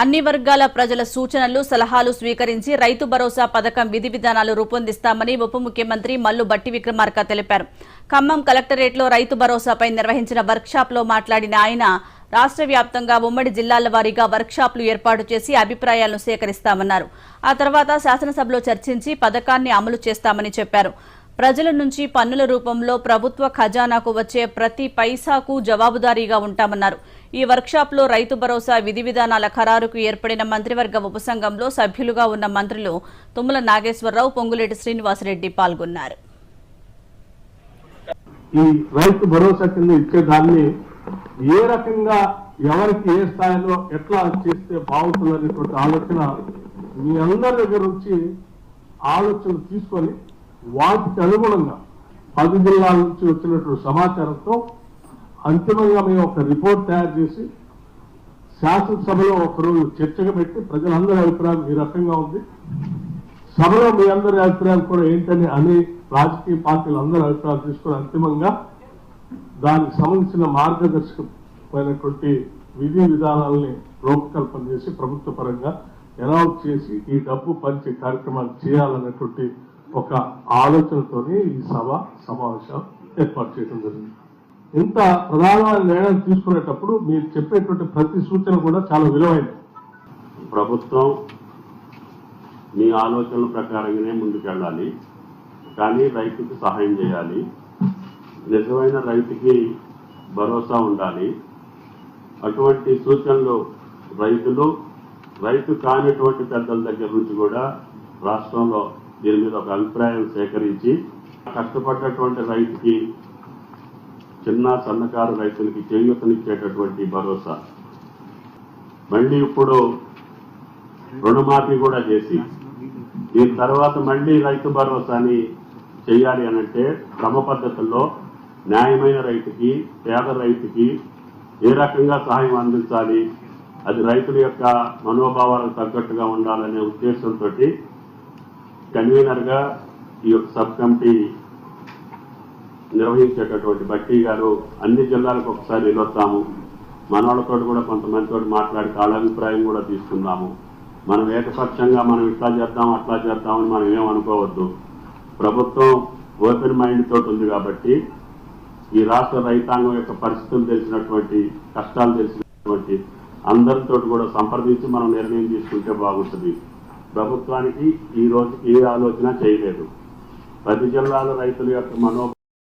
అన్ని వర్గాల ప్రజల సూచనలు సలహాలు స్వీకరించి రైతు భరోసా పథకం విధి విధానాలు రూపొందిస్తామని ఉప ముఖ్యమంత్రి మల్లు బట్టి విక్రమార్క తెలిపారు. ఖమ్మం కలెక్టరేట్లో రైతు భరోసాపై నిర్వహించిన వర్క్షాప్లో మాట్లాడిన ఆయన రాష్ట్ర వ్యాప్తంగా ఉమ్మడి జిల్లాల వారీగా వర్క్షాప్లు ఏర్పాటు చేసి అభిప్రాయాలను సేకరిస్తామన్నారు. ఆ తర్వాత శాసనసభలో చర్చించి పథకాన్ని అమలు చేస్తామని చెప్పారు. ప్రజల నుంచి పన్నుల రూపంలో ప్రభుత్వ ఖజానాకు వచ్చే ప్రతి పైసాకు జవాబుదారీగా ఉంటామన్నారు. ఈ వర్క్షాప్లో రైతు భరోసా విధి విధానాల ఖరారుకు ఏర్పడిన మంత్రివర్గ ఉపసంఘంలో సభ్యులుగా ఉన్న మంత్రులు తుమ్మల నాగేశ్వరరావు పొంగులేటి శ్రీనివాసరెడ్డి పాల్గొన్నారు. ఈ రైతు భరోసా కింద ఇచ్చేదాన్ని ఏ రకంగా ఎవరికి ఏ స్థాయిలో ఎట్లా చేస్తే బాగుంటుందనేటువంటి ఆలోచన మీ అందరి దగ్గర నుంచి ఆలోచన తీసుకొని వాటికి అనుగుణంగా పది జిల్లాల నుంచి వచ్చినటువంటి సమాచారంతో అంతిమంగా మేము ఒక రిపోర్ట్ తయారు చేసి శాసనసభలో ఒకరోజు చర్చగా పెట్టి ప్రజలందరి అభిప్రాయం ఈ రకంగా ఉంది. సభలో మీ అందరి అభిప్రాయం కూడా ఏంటని అని రాజకీయ పార్టీలు అందరి అభిప్రాయాలు తీసుకుని అంతిమంగా దానికి సంబంధించిన మార్గదర్శకమైనటువంటి విధి విధానాలని రూపకల్పన చేసి ప్రభుత్వ పరంగా అనౌన్స్ చేసి ఈ డబ్బు పంచే కార్యక్రమాలు చేయాలన్నటువంటి ఒక ఆలోచనతోనే ఈ సభ సమావేశం ఏర్పాటు చేయడం జరిగింది. ఇంత ప్రధానమైన నిర్ణయం తీసుకునేటప్పుడు మీరు చెప్పేటువంటి ప్రతి సూచన కూడా చాలా విలువైనది. ప్రభుత్వం మీ ఆలోచనల ప్రకారంగానే ముందుకెళ్ళాలి. కానీ రైతుకి సహాయం చేయాలి. నిజమైన రైతుకి భరోసా ఉండాలి. అటువంటి సూచనలు రైతులు రైతు కానిటువంటి పెద్దల దగ్గర నుంచి కూడా రాష్ట్రంలో దీని మీద ఒక అభిప్రాయం సేకరించి కష్టపడ్డటువంటి రైతుకి చిన్న సన్నకారు రైతులకి చేయూతనిచ్చేటటువంటి భరోసా. మళ్ళీ ఇప్పుడు రుణమాఫీ కూడా చేసి దీని తర్వాత మళ్ళీ రైతు భరోసాని చేయాలి అనంటే క్రమ పద్ధతుల్లో న్యాయమైన రైతుకి పేద రైతుకి ఏ రకంగా సహాయం అందించాలి అది రైతుల యొక్క మనోభావాలకు తగ్గట్టుగా ఉండాలనే ఉద్దేశంతో కన్వీనర్గా ఈ యొక్క సబ్ కమిటీ నిర్వహించేటటువంటి బట్టి గారు అన్ని జిల్లాలకు ఒకసారి వెళ్ళొస్తాము మనవాళ్ళతో కూడా కొంతమందితో మాట్లాడి కాలాభిప్రాయం అభిప్రాయం కూడా తీసుకుందాము. మనం ఏకపక్షంగా మనం ఇట్లా చేద్దాం అట్లా చేద్దామని మనం ఏమనుకోవద్దు. ప్రభుత్వం ఓపెన్ మైండ్ తోటి ఉంది కాబట్టి ఈ రాష్ట్ర రైతాంగం యొక్క పరిస్థితులు తెలిసినటువంటి కష్టాలు తెలిసినటువంటి అందరితో కూడా సంప్రదించి మనం నిర్ణయం తీసుకుంటే బాగుంటుంది. ప్రభుత్వానికి ఈ రోజుకి ఏ ఆలోచన చేయలేదు. ప్రతి జిల్లాలో రైతుల యొక్క మనో